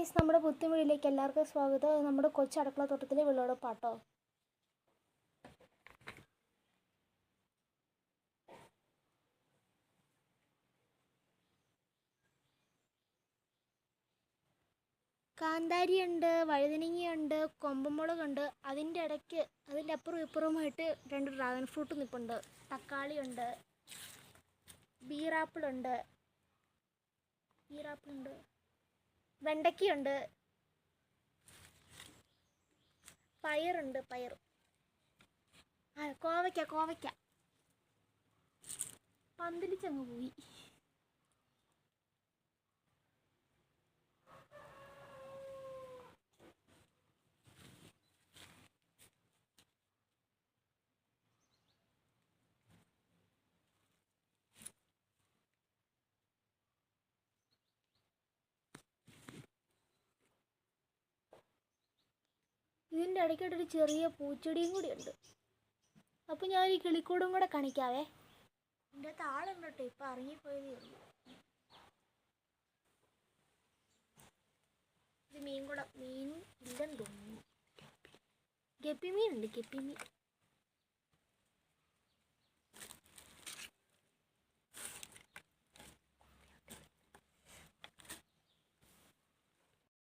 Guys നമ്മുടെ പുത്തുമുഴിയിലേക്ക് എല്ലാവർക്കും സ്വാഗതം. നമ്മുടെ കൊച്ചു അടുക്കള തോട്ടത്തിലെ വിളവെടുപ്പാട്ടോ കാന്താരിയുണ്ട് വഴുതനങ്ങയുണ്ട് കൊമ്പമുളകുണ്ട്. അതിന്റെ ഇടയ്ക്ക് അതിന്റെ അപ്പുറവും ഇപ്പുറവുമായിട്ട് രണ്ട് ഡ്രാഗൺ ഫ്രൂട്ട് നിൽപ്പുണ്ട് തക്കാളിയുണ്ട്. ബീറാപ്പിളുണ്ട്. ബീറാപ്പിളുണ്ട്. വെണ്ടയ്ക്കയുണ്ട്. പയറുണ്ട് പയർ ആ കോവയ്ക്ക കോവയ്ക്ക. പന്തലിച്ചങ്ങ് പോയി. ഇതിന്റെ ഇടയ്ക്കായിട്ടൊരു ചെറിയ പൂച്ചെടിയും കൂടി ഉണ്ട്. അപ്പോൾ ഞാൻ ഈ കിളിക്കൂടും കൂടെ കാണിക്കാവേ. എന്റെ താളുണ്ട് കേട്ടോ ഇപ്പം ഇറങ്ങിപ്പോയതേ ഉള്ളൂ. ഇത് മീൻ കൂടെ മീൻ ഇല്ലെന്ന് തോന്നുന്നു. ഗപ്പി ഉണ്ട് ഗപ്പി മീൻ.